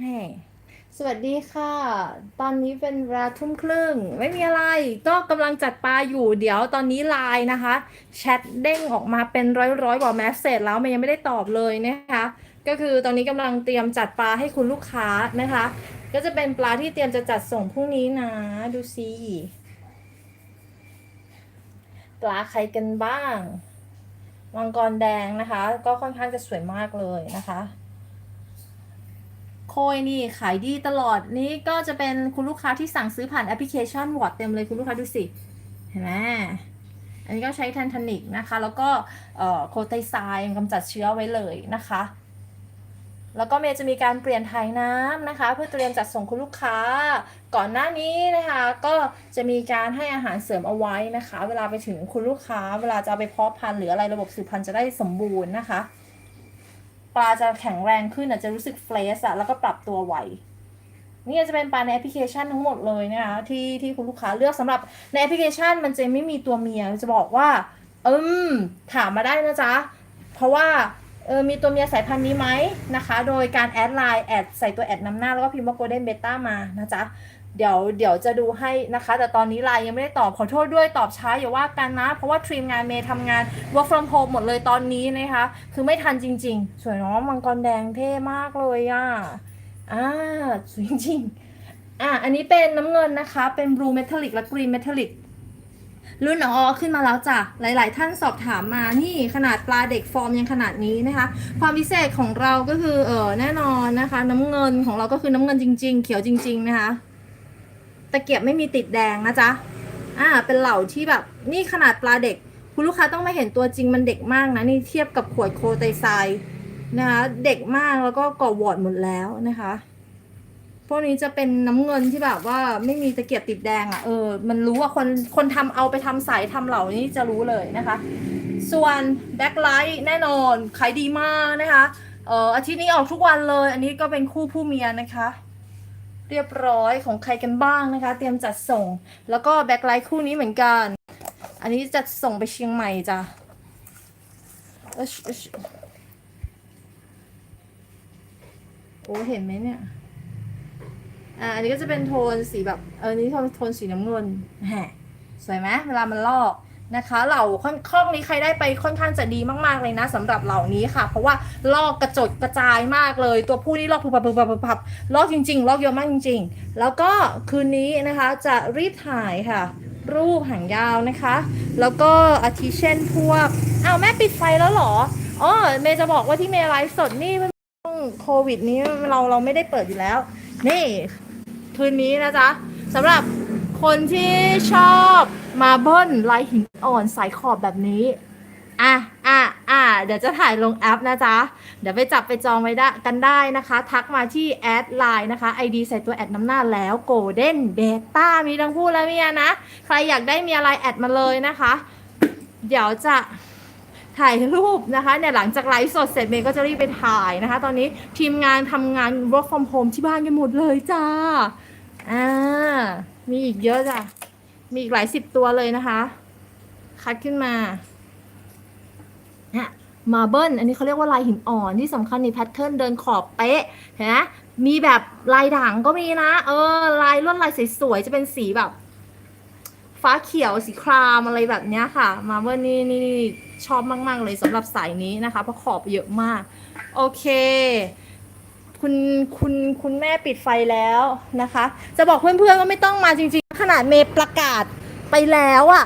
แห่สวัสดีค่ะ ตอนนี้เป็นเวลาทุ่มครึ่ง ไม่มีอะไร ก็กำลังจัดปลาอยู่ เดี๋ยวตอนนี้ไลน์นะคะ แชทเด้งออกมาเป็นร้อยร้อยกว่าแมสเซจแล้วมันยังไม่ได้ตอบเลยนะคะ ก็คือตอนนี้กำลังเตรียมจัดปลาให้คุณลูกค้านะคะ ก็จะเป็นปลาที่เตรียมจะจัดส่งพรุ่งนี้นะ ดูสิปลาใครกันบ้าง มังกรแดงนะคะ ก็ค่อนข้างจะสวยมากเลยนะคะ โคยนี่ขายดีตลอดนี่ก็จะเป็นคุณลูกค้าที่สั่งซื้อผ่านแอปพลิเคชันวอร์ดเต็มเลยคุณลูกค้าดูสิ เห็นไหมอันนี้ก็ใช้แทนทานิกนะคะ แล้วก็เอ่อโคไตซายกำจัดเชื้อไว้เลยนะคะ แล้วก็เมย์จะมีการเปลี่ยนถ่ายน้ำนะคะ เพื่อเตรียมจัดส่งคุณลูกค้า ก่อนหน้านี้นะคะ ก็จะมีการให้อาหารเสริมเอาไว้นะคะ เวลาไปถึงคุณลูกค้า เวลาจะเอาไปเพาะพันธุ์หรืออะไรระบบสืบพันธุ์จะได้สมบูรณ์นะคะ ปลาจะแข็งแรงขึ้นอาจจะรู้สึกเฟรชอะแล้วก็ปรับตัวไวนี่จะเป็นปลาในแอปพลิเคชันทั้งหมดเลยนะคะที่ที่คุณลูกค้าเลือกสำหรับในแอปพลิเคชันมันจะไม่มีตัวเมียจะบอกว่าอืมถามมาได้นะจ๊ะ เพราะว่าเออมีตัวเมียสายพันธุ์นี้ไหมนะคะ โดยการแอดไลน์แอดใส่ตัวแอดนำหน้าแล้วก็พิมพ์ว่า golden beta มานะจ๊ะ เดี๋ยวเดี๋ยวจะดูให้นะคะ แต่ตอนนี้ไลน์ยังไม่ได้ตอบขอโทษด้วยตอบช้าอย่าว่ากันนะ เพราะว่าทีมงานเมย์ทำงาน work from home หมดเลยตอนนี้นะคะ คือไม่ทันจริง ๆ สวยเนาะมังกรแดงเท่มากเลยอะอ่าสวยจริงๆอะอันนี้เป็นน้ำเงินนะคะ เป็น blue metallic และ green metallic รุ่นออขึ้นมาแล้วจ้ะ หลาย ๆ ท่านสอบถามมา นี่ขนาดปลาเด็กฟอร์มยังขนาดนี้นะคะ ความพิเศษของเราก็คือเออแน่นอนนะคะ น้ำเงินของเราก็คือน้ำเงินจริง ๆ เขียวจริง ๆ นะคะ ตะเกียบไม่มีติดแดงนะจ๊ะอ่าเป็นเหล่าที่แบบนี่ขนาดปลาเด็ก คุณลูกค้าต้องมาเห็นตัวจริงมันเด็กมากนะนี่เทียบกับขวดโคไตไซนะคะเด็กมากแล้วก็ก่อวอดหมดแล้วนะคะพวกนี้จะเป็นน้ำเงินที่แบบว่าไม่มีตะเกียบติดแดงอะ่ะเออมันรู้ว่าคนคนทำเอาไปทำสายทำเหล่านี้จะรู้เลยนะคะ ส่วนแบ็คไลท์แน่นอนขายดีมากนะคะเอออาทิตย์นี้ออกทุกวันเลย อันนี้ก็เป็นคู่ผู้เมียนะคะ เรียบร้อยของใครกันบ้างนะคะ เตรียมจัดส่ง แล้วก็แบ็คไลท์คู่นี้เหมือนกัน อันนี้จัดส่งไปเชียงใหม่จ้ะโอ้เห็นไหมเนี่ยอ่าอันนี้ก็จะเป็นโทนสีแบบเออนี่โทนโทนสีน้ำเงินแหมสวยไหมเวลามันลอก นะคะเหล่าค่อนข้องนี้ใครได้ไปค่อนข้างจะดีมากๆเลยนะสำหรับเหล่านี้ค่ะ เพราะว่าลอกกระจดกระจายมากเลย ตัวผู้นี่ลอกพึบพับผับพึบพับลอกจริง ๆ ลอกเยอะมากจริง ๆ แล้วก็คืนนี้นะคะจะรีบถ่ายค่ะ รูปหางยาวนะคะ แล้วก็อาทิเช่นพวกอ้าวแม่ปิดไฟแล้วหรออ๋อเมย์จะบอกว่าที่เมย์ไลฟ์สดนี่มันช่งโควิดนี้เราเราไม่ได้เปิดอยู่แล้ว นี่ คืนนี้นะจ๊ะสำหรับ คนที่ชอบมาเบิ้ลลายหินอ่อนสายขอบแบบนี้ อะอะอะเดี๋ยวจะถ่ายลงแอปนะจ๊ะ เดี๋ยวไปจับไปจองไว้ได้กันได้นะคะ ทักมาที่แอดไลน์นะคะ ID ใส่ตัวแอดน้ำหน้าแล้ว Golden Beta มีทั้งผู้และเมียนะ ใครอยากได้มีอะไรแอดมาเลยนะคะ เดี๋ยวจะถ่ายรูปนะคะเนี่ยหลังจากไลฟ์สดเสร็จเมย์ก็จะรีบไปถ่ายนะคะ ตอนนี้ทีมงานทำงาน work from home ที่บ้านกันหมดเลยจ้า อ่า มีอีกเยอะจ้ะ มีอีกหลายสิบตัวเลยนะคะ คัดขึ้นมาเนี่ยมาเบิลอันนี้เขาเรียกว่าลายหินอ่อนที่สำคัญในแพทเทิร์นเดินขอบเป๊ะเห็นไหมมีแบบลายด่างก็มีนะ เออ ลายลวดลายสวยๆจะเป็นสีแบบ ฟ้าเขียวสีครามอะไรแบบเนี้ยค่ะ มาเบิลนี่นี่นี่ชอบมาก ๆ เลยสำหรับสายนี้นะคะ เพราะขอบเยอะมาก โอเค คุณคุณคุณแม่ปิดไฟแล้วนะคะ จะบอกเพื่อนๆว่าไม่ต้องมาจริงๆ ขนาดเมย์ประกาศไปแล้วอะ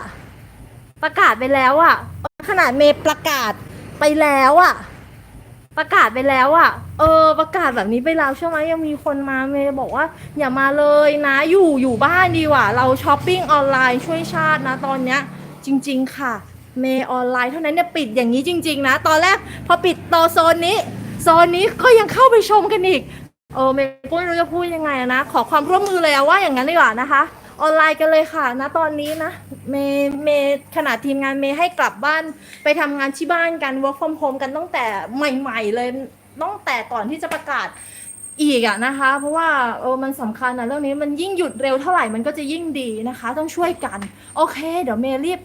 ประกาศไปแล้วอะขนาดเมย์ประกาศไปแล้วอะประกาศไปแล้วอะเออ ประกาศแบบนี้ไปแล้วใช่ไหมยังมีคนมาเมย์บอกว่า อย่ามาเลยนะอยู่อยู่บ้านดีกว่าเราช้อปปิ้งออนไลน์ช่วยชาตินะตอนเนี้ย จริง ๆ ค่ะ เมย์ออนไลน์เท่านั้นเนี่ยปิดอย่างนี้จริง ๆ นะ ตอนแรกพอปิดโตโซนนี้ โซนนี้ก็ยังเข้าไปชมกันอีกเออเมย์ก็ไม่รู้จะพูดยังไงนะ ขอความร่วมมือเลยว่าอย่างนั้นดีกว่านะคะ ออนไลน์กันเลยค่ะนะตอนนี้นะเมย์เมย์ขนาดทีมงานเมย์ให้กลับบ้านไปทำงานที่บ้านกัน work from home กันตั้งแต่ใหม่ๆเลยตั้งแต่ก่อนที่จะประกาศอีกอะนะคะ เพราะว่าเออมันสำคัญนะเรื่องนี้มันยิ่งหยุดเร็วเท่าไหร่มันก็จะยิ่งดีนะคะ ต้องช่วยกัน โอเค เดี๋ยวเมย์รีบ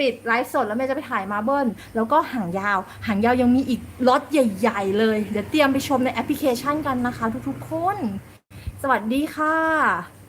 ปิดไลฟ์สดแล้วเมย์จะไปถ่ายมาเบิลแล้วก็หางยาว หางยาวยังมีอีกล็อตใหญ่ ๆ เลย เดี๋ยวเตรียมไปชมในแอปพลิเคชันกันนะคะ ทุกๆคน สวัสดีค่ะ